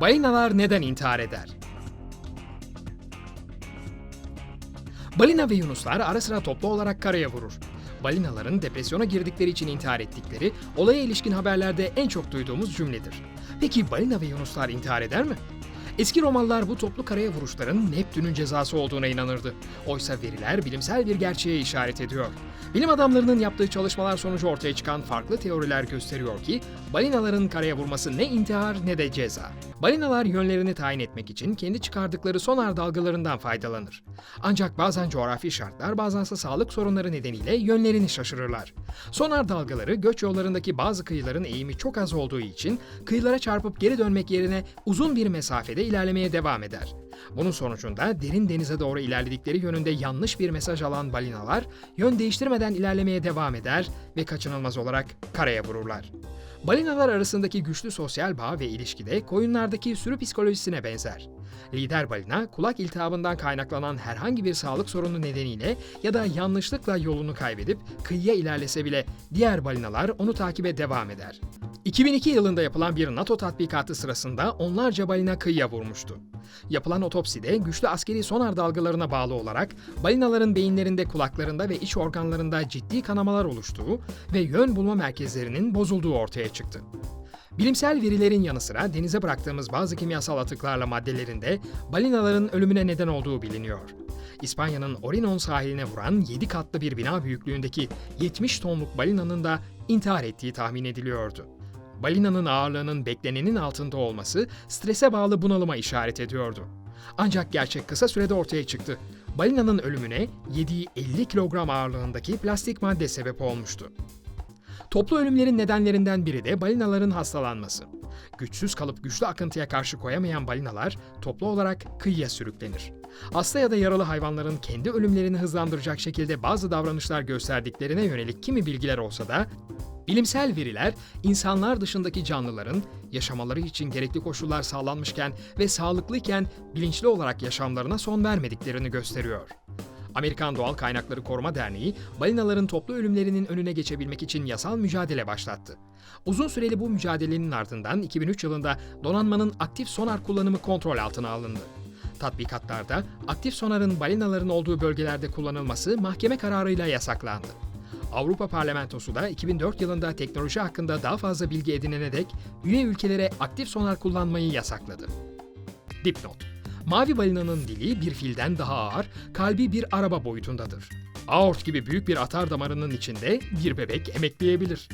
Balinalar neden intihar eder? Balina ve yunuslar ara sıra toplu olarak karaya vurur. Balinaların depresyona girdikleri için intihar ettikleri olaya ilişkin haberlerde en çok duyduğumuz cümledir. Peki balina ve yunuslar intihar eder mi? Eski Romalılar bu toplu karaya vuruşların Neptün'ün cezası olduğuna inanırdı. Oysa veriler bilimsel bir gerçeğe işaret ediyor. Bilim adamlarının yaptığı çalışmalar sonucu ortaya çıkan farklı teoriler gösteriyor ki balinaların karaya vurması ne intihar ne de ceza. Balinalar yönlerini tayin etmek için kendi çıkardıkları sonar dalgalarından faydalanır. Ancak bazen coğrafi şartlar bazense sağlık sorunları nedeniyle yönlerini şaşırırlar. Sonar dalgaları göç yollarındaki bazı kıyıların eğimi çok az olduğu için kıyılara çarpıp geri dönmek yerine uzun bir mesafede ilerlemeye devam eder. Bunun sonucunda derin denize doğru ilerledikleri yönünde yanlış bir mesaj alan balinalar yön değiştirmeden ilerlemeye devam eder ve kaçınılmaz olarak karaya vururlar. Balinalar arasındaki güçlü sosyal bağ ve ilişki de koyunlardaki sürü psikolojisine benzer. Lider balina kulak iltihabından kaynaklanan herhangi bir sağlık sorunu nedeniyle ya da yanlışlıkla yolunu kaybedip kıyıya ilerlese bile diğer balinalar onu takibe devam eder. 2002 yılında yapılan bir NATO tatbikatı sırasında onlarca balina kıyıya vurmuştu. Yapılan otopside güçlü askeri sonar dalgalarına bağlı olarak balinaların beyinlerinde, kulaklarında ve iç organlarında ciddi kanamalar oluştuğu ve yön bulma merkezlerinin bozulduğu ortaya çıktı. Bilimsel verilerin yanı sıra denize bıraktığımız bazı kimyasal atıklarla maddelerinde balinaların ölümüne neden olduğu biliniyor. İspanya'nın Orinon sahiline vuran 7 katlı bir bina büyüklüğündeki 70 tonluk balinanın da intihar ettiği tahmin ediliyordu. Balinanın ağırlığının beklenenin altında olması strese bağlı bunalıma işaret ediyordu. Ancak gerçek kısa sürede ortaya çıktı. Balinanın ölümüne yediği 50 kilogram ağırlığındaki plastik madde sebep olmuştu. Toplu ölümlerin nedenlerinden biri de balinaların hastalanması. Güçsüz kalıp güçlü akıntıya karşı koyamayan balinalar toplu olarak kıyıya sürüklenir. Hasta ya da yaralı hayvanların kendi ölümlerini hızlandıracak şekilde bazı davranışlar gösterdiklerine yönelik kimi bilgiler olsa da Bilimsel veriler, insanlar dışındaki canlıların yaşamaları için gerekli koşullar sağlanmışken ve sağlıklıyken bilinçli olarak yaşamlarına son vermediklerini gösteriyor. Amerikan Doğal Kaynakları Koruma Derneği, balinaların toplu ölümlerinin önüne geçebilmek için yasal mücadele başlattı. Uzun süreli bu mücadelenin ardından 2003 yılında donanmanın aktif sonar kullanımı kontrol altına alındı. Tatbikatlarda aktif sonarın balinaların olduğu bölgelerde kullanılması mahkeme kararıyla yasaklandı. Avrupa Parlamentosu da 2004 yılında teknoloji hakkında daha fazla bilgi edinene dek üye ülkelere aktif sonar kullanmayı yasakladı. Dipnot Mavi balinanın dili bir filden daha ağır, kalbi bir araba boyutundadır. Aort gibi büyük bir atar damarının içinde bir bebek emekleyebilir.